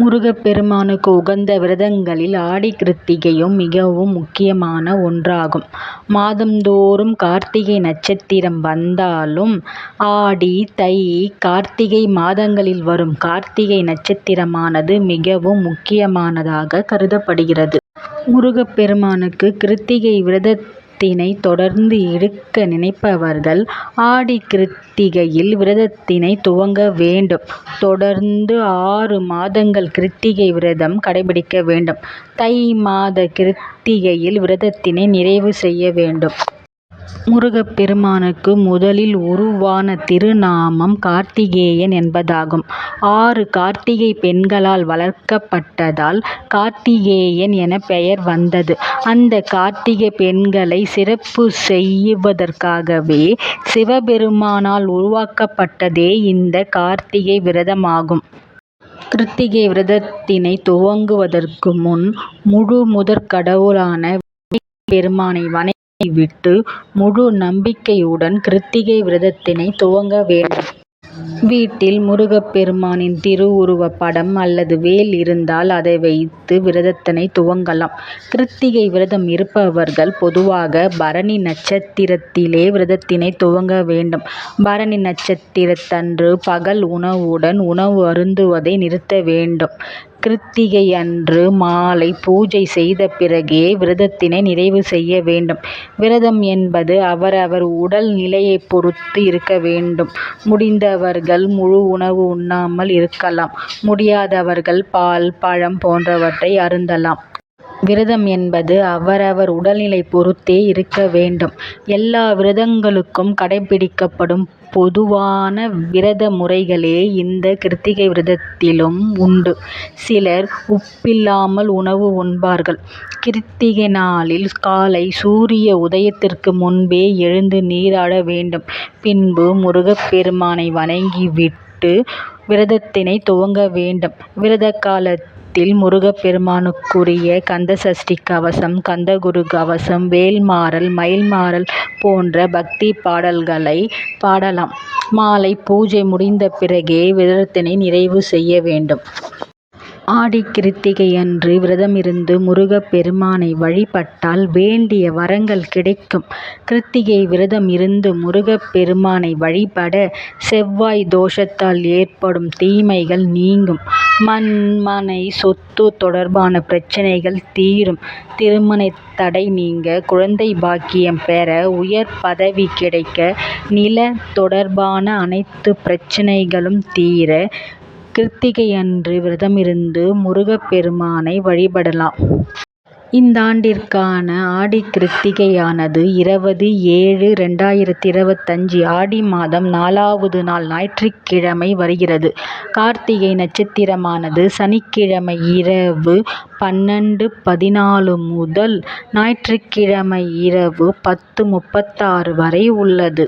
முருகப்பெருமானுக்கு உகந்த விரதங்களில் ஆடி கிருத்திகையும் மிகவும் முக்கியமான ஒன்றாகும். மாதந்தோறும் கார்த்திகை நட்சத்திரம் வந்தாலும் ஆடி தை கார்த்திகை மாதங்களில் வரும் கார்த்திகை நட்சத்திரமானது மிகவும் முக்கியமானதாக கருதப்படுகிறது. முருகப்பெருமானுக்கு கிருத்திகை விரதத்தினை தொடர்ந்து இருக்க நினைப்பவர்கள் ஆடி கிருத்திகையில் விரதத்தினை துவங்க வேண்டும். தொடர்ந்து ஆறு மாதங்கள் கிருத்திகை விரதம் கடைபிடிக்க வேண்டும். தை மாத கிருத்திகையில் விரதத்தினை நிறைவு செய்ய வேண்டும். முருகப்பெருமானுக்கு முதலில் உருவான திருநாமம் கார்த்திகேயன் என்பதாகும். ஆறு கார்த்திகை பெண்களால் வளர்க்கப்பட்டதால் கார்த்திகேயன் என பெயர் வந்தது. அந்த கார்த்திகை பெண்களை சிறப்பு செய்வதற்காகவே சிவபெருமானால் உருவாக்கப்பட்டதே இந்த கார்த்திகை விரதமாகும். கிருத்திகை விரதத்தினை துவங்குவதற்கு முன் முழுமுதற் கடவுளான விநாயகப் பெருமானை வணங்கி விட்டு முழு நம்பிக்கையுடன் கிருத்திகை விரதத்தினை துவங்க வேண்டும். வீட்டில் முருகப்பெருமானின் திருவுருவப் படம் அல்லது வேல் இருந்தால் அதை வைத்து விரதத்தினை துவங்கலாம். கிருத்திகை விரதம் இருப்பவர்கள் பொதுவாக பரணி நட்சத்திரத்திலே விரதத்தினை துவங்க வேண்டும். பரணி நட்சத்திரத்தன்று பகல் உணவுடன் உணவு அருந்துவதை நிறுத்த வேண்டும். கிருத்திகை அன்று மாலை பூஜை செய்த பிறகே விரதத்தினை நிறைவு செய்ய வேண்டும். விரதம் என்பது அவரவர் உடல் நிலையைப் பொறுத்து இருக்க வேண்டும். முடிந்தவர்கள் முழு உணவு உண்ணாமல் இருக்கலாம். முடியாதவர்கள் பால் பழம் போன்றவற்றை அருந்தலாம். விரதம் என்பது அவரவர் உடல்நிலை பொறுத்தே இருக்க வேண்டும். எல்லா விரதங்களுக்கும் கடைபிடிக்கப்படும் பொதுவான விரத முறைகளே இந்த கிருத்திகை விரதத்திலும் உண்டு. சிலர் உப்பில்லாமல் உணவு உண்பார்கள். கிருத்திகை நாளில் காலை சூரிய உதயத்திற்கு முன்பே எழுந்து நீராட வேண்டும். பின்பு முருகப்பெருமானை வணங்கி விட்டு விரதத்தினை துவங்க வேண்டும். விரத காலத்தில் முருகப்பெருமானுக்குரிய கந்தசஷ்டி கவசம் கந்தகுரு கவசம் வேல்மாறல் மயில்மாறல் போன்ற பக்திப் பாடல்களை பாடலாம். மாலை பூஜை முடிந்த பிறகே விரதத்தினை நிறைவு செய்ய வேண்டும். ஆடிக் விரதம் விரதமிருந்து முருகப்பெருமானை வழிபட்டால் வேண்டிய வரங்கள் கிடைக்கும். கிருத்திகை விரதம் இருந்து முருகப்பெருமானை வழிபட செவ்வாய் தோஷத்தால் ஏற்படும் தீமைகள் நீங்கும். மண் மனை சொத்து தொடர்பான பிரச்சனைகள் தீரும். திருமண தடை நீங்க குழந்தை பாக்கியம் பெற உயர் பதவி கிடைக்க நில தொடர்பான அனைத்து பிரச்சனைகளும் தீர கிருத்திகையன்று விரதமிருந்து முருகப்பெருமானை வழிபடலாம். இந்தாண்டிற்கான ஆடிக் கிருத்திகையானது இருபது ஏழு இரண்டாயிரத்து இருபத்தஞ்சு ஆடி மாதம் நாலாவது நாள் ஞாயிற்றுக்கிழமை வருகிறது. கார்த்திகை நட்சத்திரமானது சனிக்கிழமை இரவு பன்னெண்டு பதினாலு முதல் ஞாயிற்றுக்கிழமை இரவு பத்து முப்பத்தாறு வரை உள்ளது.